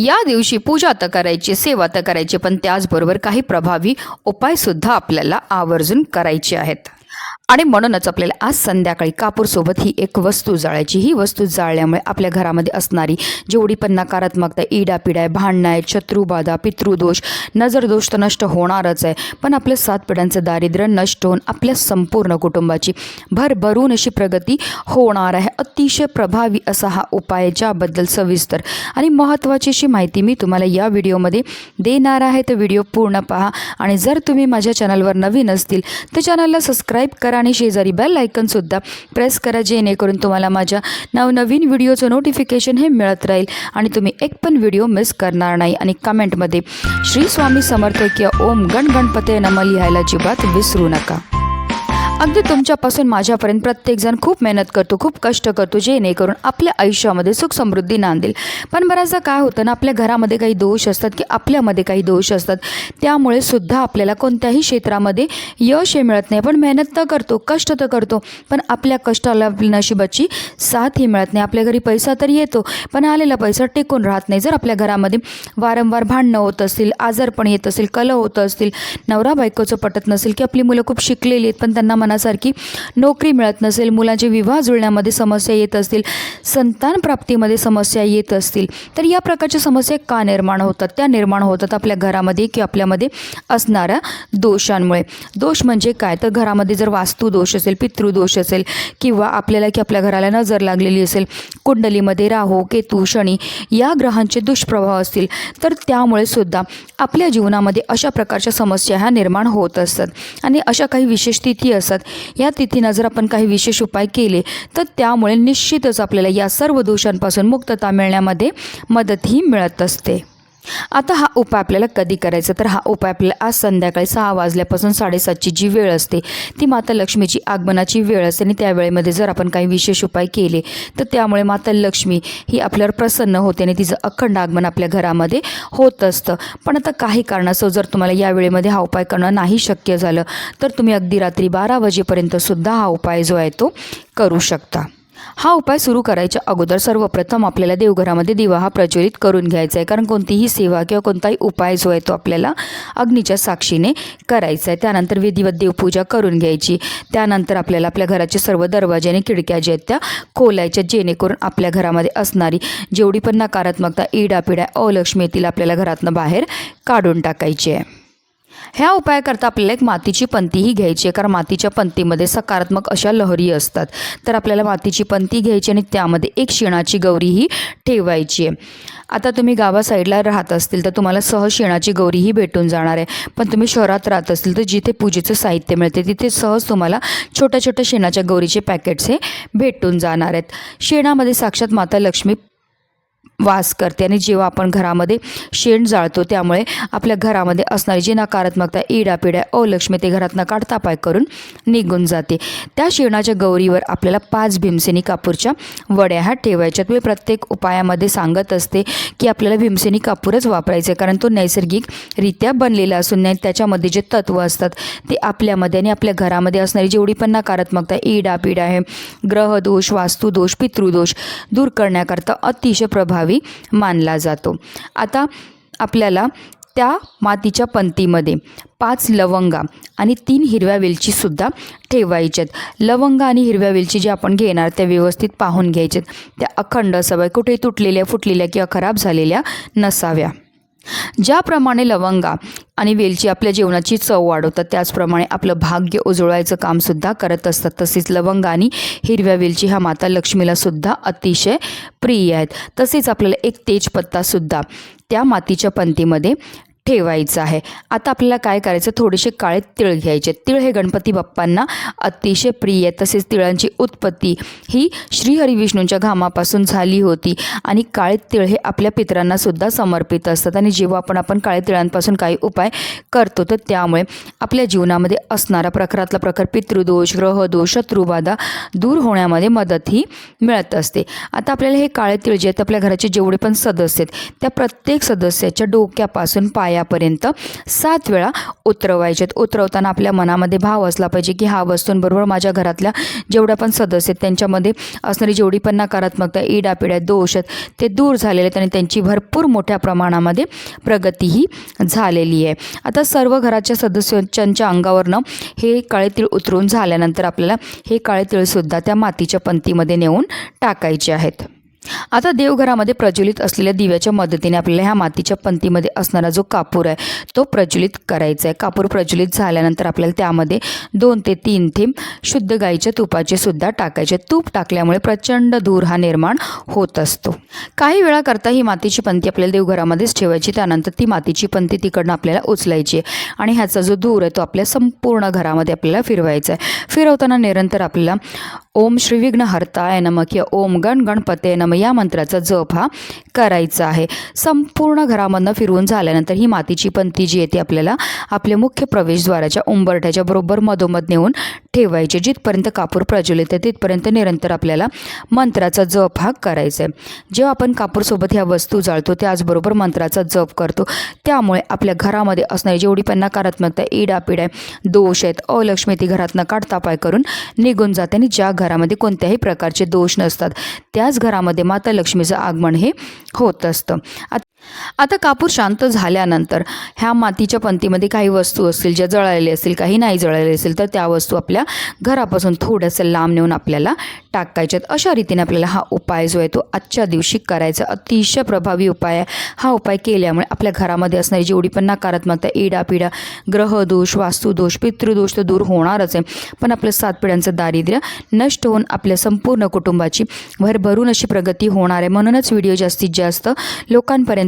या दिवशी पूजा तर करायची सेवा तर करायची पण त्याचबरोबर काही प्रभावी उपायसुद्धा आपल्याला आवर्जून करायचे आहेत. आणि म्हणूनच आपल्याला आज संध्याकाळी कापूरसोबत ही एक वस्तू जाळायची. ही वस्तू जाळल्यामुळे आपल्या घरामध्ये असणारी जेवढी पण नकारात्मकता इडापिडा आहे भांडणं आहे शत्रुबाधा पितृदोष नजरदोष तर नष्ट होणारच आहे. पण आपल्या सात पिढ्यांचं दारिद्र्य नष्ट होऊन आपल्या संपूर्ण कुटुंबाची भरभरून अशी प्रगती होणार आहे. अतिशय प्रभावी असा हा उपाय आहे, ज्याबद्दल सविस्तर आणि महत्त्वाची अशी माहिती मी तुम्हाला या व्हिडिओमध्ये देणार आहे. तर व्हिडिओ पूर्ण पहा आणि जर तुम्ही माझ्या चॅनलवर नवीन असतील तर चॅनलला सबस्क्राईब करा. आणि शेजारी बेल आयकनसुद्धा प्रेस करा जेणेकरून तुम्हाला माझ्या नवनवीन व्हिडिओचं नोटिफिकेशन हे मिळत राहील आणि तुम्ही एक पण व्हिडिओ मिस करणार नाही. आणि कमेंटमध्ये श्री स्वामी समर्थ किंवा ओम गण गणपते नम लिहायला अजिबात विसरू नका. अगदी तुमच्यापासून माझ्यापर्यंत प्रत्येकजण खूप मेहनत करतो खूप कष्ट करतो जेणेकरून आपल्या आयुष्यामध्ये सुख समृद्धी नांदेल. पण बऱ्याचदा काय होतं ना आपल्या घरामध्ये काही दोष असतात की आपल्यामध्ये काही दोष असतात त्यामुळे सुद्धा आपल्याला कोणत्याही क्षेत्रामध्ये यश हे मिळत नाही. पण मेहनत तर करतो कष्ट तर करतो पण आपल्या कष्टाला आपल्या नशिबाची साथ ही मिळत नाही. आपल्या घरी पैसा तर येतो पण आलेला पैसा टिकून राहत नाही. जर आपल्या घरामध्ये वारंवार भांडणं होत असतील आजारपण येत असेल कल होत असतील नवरा बायकोचं पटत नसेल की आपली मुलं खूप शिकलेली आहेत पण त्यांना मनासारखी नोकरी मिळत नसेल मुलांचे विवाह जुळण्यामध्ये समस्या येत असतील संतान प्राप्तीमध्ये समस्या येत असतील तर या प्रकारच्या समस्या का निर्माण होतात? त्या निर्माण होतात आपल्या घरामध्ये किंवा आपल्यामध्ये असणाऱ्या दोषांमुळे. दोष म्हणजे काय? तर घरामध्ये जर वास्तू दोष असेल पितृदोष असेल किंवा आपल्याला की आपल्या घराला नजर लागलेली असेल कुंडलीमध्ये राहू केतू शनी या ग्रहांचे दुष्प्रभाव असतील तर त्यामुळे सुद्धा आपल्या जीवनामध्ये अशा प्रकारच्या समस्या ह्या निर्माण होत असतात. आणि अशा काही विशेष तिथी असतात या तिथींना जर आपण काही विशेष उपाय केले तर त्यामुळे निश्चितच आपल्याला या सर्व दोषांपासून मुक्तता मिळण्यामध्ये मदतही मिळत असते. आता हा उपाय आपल्याला कधी करायचा? तर हा उपाय आपल्याला आज संध्याकाळी सहा वाजल्यापासून साडेसातची जी वेळ असते ती माता लक्ष्मीची आगमनाची वेळ असते. आणि त्या वेळेमध्ये जर आपण काही विशेष उपाय केले तर त्यामुळे माता लक्ष्मी ही आपल्यावर प्रसन्न होते आणि तिचं अखंड आगमन आपल्या घरामध्ये होत असतं. पण आता काही कारणास्तव जर तुम्हाला या वेळेमध्ये हा उपाय करणं नाही शक्य झालं तर तुम्ही अगदी रात्री बारा वाजेपर्यंत सुद्धा हा उपाय जो आहे तो करू शकता. हा उपाय सुरू करायच्या अगोदर सर्वप्रथम आपल्याला देवघरामध्ये दिवा हा प्रज्वलित करून घ्यायचा आहे. कारण कोणतीही सेवा किंवा कोणताही उपाय जो आहे तो आपल्याला अग्नीच्या साक्षीने करायचा आहे. त्यानंतर विधिवत देवपूजा करून घ्यायची. त्यानंतर आपल्याला आपल्या घराचे सर्व दरवाजे आणि खिडक्या ज्या आहेत त्या खोलायच्या जेणेकरून आपल्या घरामध्ये असणारी जेवढी पण नकारात्मकता इडापिडा अलक्ष्मी येतील आपल्याला घरातनं बाहेर काढून टाकायची आहे. ह्या उपायाकरता आपल्याला एक मातीची पंतीही घ्यायची आहे कारण मातीच्या पंतीमध्ये सकारात्मक अशा लहरी असतात. तर आपल्याला मातीची पंती घ्यायची आणि त्यामध्ये एक शेणाची गौरीही ठेवायची आहे. आता तुम्ही गावा साईडला राहत असतील तर तुम्हाला सहज शेणाची गौरीही भेटून जाणार आहे. पण तुम्ही शहरात राहत असतील तर जिथे पूजेचं साहित्य मिळते तिथे सहज तुम्हाला छोट्या छोट्या शेणाच्या गौरीचे पॅकेट्स हे भेटून जाणार आहेत. शेणामध्ये साक्षात माता लक्ष्मी वास करते आणि जेव्हा आपण घरामध्ये शेण जाळतो त्यामुळे आपल्या घरामध्ये असणारी जी नकारात्मकता इडापिड्या अलक्ष्मी ते घरातनं काढता पाय करून निघून जाते. त्या शेणाच्या गौरीवर आपल्याला पाच भीमसेनी कापूरच्या वड्या ह्या ठेवायच्यात मी प्रत्येक उपायामध्ये सांगत असते की आपल्याला भीमसेनी कापूरच वापरायचं आहे कारण तो नैसर्गिकरित्या बनलेला असून नाही त्याच्यामध्ये जे तत्व असतात ते आपल्यामध्ये आणि आपल्या घरामध्ये असणारी जेवढी पण नकारात्मकता इडापिडा आहे ग्रहदोष वास्तुदोष पितृदोष दूर करण्याकरता अतिशय प्रभावी मानला जातो. आता आपल्याला त्या मातीच्या पंतीमध्ये पाच लवंगा आणि तीन हिरव्या वेलचीसुद्धा ठेवायच्यात लवंगा आणि हिरव्या वेलची जे आपण घेणार त्या व्यवस्थित पाहून घ्यायच्यात त्या अखंड असाव्या कुठे तुटलेल्या फुटलेल्या किंवा खराब झालेल्या नसाव्या. ज्याप्रमाणे लवंगा आणि वेलची आपल्या जेवणाची चव वाढवतात त्याचप्रमाणे आपलं भाग्य उजळवायचं कामसुद्धा करत असतात. तसेच लवंगा आणि हिरव्या वेलची ह्या माता लक्ष्मीलासुद्धा अतिशय प्रिय आहेत. तसेच आपल्याला एक तेजपत्तासुद्धा त्या मातीच्या पंतीमध्ये ठेवायचं आहे. आता आपल्याला काय करायचं? थोडेसे काळे तिळ घ्यायचे. तिळ हे गणपती बाप्पांना अतिशय प्रिय आहे. तसेच तिळांची उत्पत्ती ही श्रीहरिविष्णूंच्या घामापासून झाली होती. आणि काळे तिळ हे आपल्या पितरांना सुद्धा समर्पित असतात. आणि जेव्हा आपण आपण काळे तिळांपासून काही उपाय करतो तर त्यामुळे आपल्या जीवनामध्ये असणारा प्रखरातला प्रखर पितृदोष ग्रहदोष शत्रुबाधा दूर होण्यामध्ये मदत ही मिळत असते. आता आपल्याला हे काळे तिळ जे आहेत आपल्या घराचे जेवढे पण सदस्य आहेत त्या प्रत्येक सदस्याच्या डोक्यापासून पाया पायापर्यंत सात वेळा उतरवायचेत. उतरवताना आपल्या मनामध्ये भाव असला पाहिजे की हा वस्तूंबरोबर माझ्या घरातल्या जेवढ्या पण सदस्य आहेत त्यांच्यामध्ये असणारी जेवढी पण नकारात्मकता इडापिड्या दोष आहेत ते दूर झालेले आहेत आणि त्यांची भरपूर मोठ्या प्रमाणामध्ये प्रगतीही झालेली आहे. आता सर्व घराच्या सदस्यांच्या अंगावरनं हे काळे तीळ उतरून झाल्यानंतर आपल्याला हे काळे तीळसुद्धा त्या मातीच्या पंतीमध्ये नेऊन टाकायचे आहेत. आता देवघरामध्ये प्रज्वलित असलेल्या दिव्याच्या मदतीने आपल्याला ह्या मातीच्या पंतीमध्ये असणारा जो कापूर आहे तो प्रज्वलित करायचा आहे. कापूर प्रज्वलित झाल्यानंतर आपल्याला त्यामध्ये दोन ते तीन थेंब शुद्ध गाईच्या तुपाचे सुद्धा टाकायचे तूप टाकल्यामुळे प्रचंड धूर हा निर्माण होत असतो. काही वेळा करता ही मातीची पंती आपल्याला देवघरामध्येच ठेवायची त्यानंतर ती मातीची पंती तिकडनं आपल्याला उचलायची आहे आणि ह्याचा जो धूर आहे तो आपल्या संपूर्ण घरामध्ये आपल्याला फिरवायचा आहे. फिरवताना निरंतर आपल्याला ओम श्री विघ्न हरताय नम किंवा ओम गण गणपते नम या मंत्राचा जप हा करायचा आहे. संपूर्ण घरामधनं फिरवून झाल्यानंतर ही मातीची पंती जी आहे ती आपल्याला आपल्या मुख्य प्रवेशद्वाराच्या उंबरठ्याच्या बरोबर मधोमध नेऊन ठेवायचे. जिथपर्यंत कापूर प्रज्वलित आहे तिथपर्यंत निरंतर आपल्याला मंत्राचा जप हा करायचा आहे. जेव्हा आपण कापूरसोबत ह्या वस्तू जाळतो त्याचबरोबर मंत्राचा जप करतो. त्यामुळे आपल्या घरामध्ये असणारी जेवढी पण नकारात्मकता इडापिडा दोष आहेत अलक्ष्मी ती घरातनं काढतापाय करून निघून जाते आणि ज्या घरामध्ये कोणत्याही प्रकारचे दोष नसतात त्याच घरामध्ये माता लक्ष्मीचं आगमन हे होत असतं. आता कापूर शांत झाल्यानंतर ह्या मातीच्या पंतीमध्ये काही वस्तू असतील ज्या जळालेल्या असतील काही नाही जळालेले असतील तर त्या वस्तू आपल्या घरापासून थोड्याशा लांब नेऊन आपल्याला टाकायच्यात. अशा रीतीने आपल्याला हा उपाय जो आहे तो आजच्या दिवशी करायचा. अतिशय प्रभावी उपाय. आहे हा उपाय केल्यामुळे आपल्या घरामध्ये असणारी जेवढी पण नकारात्मकता इडापिडा ग्रहदोष वास्तुदोष पितृदोष तर दूर होणारच आहे. पण आपलं सात पिढ्यांचं दारिद्र्य नष्ट होऊन आपल्या संपूर्ण कुटुंबाची भरभरून अशी प्रगती होणार आहे. म्हणूनच व्हिडिओ जास्तीत जास्त लोकांपर्यंत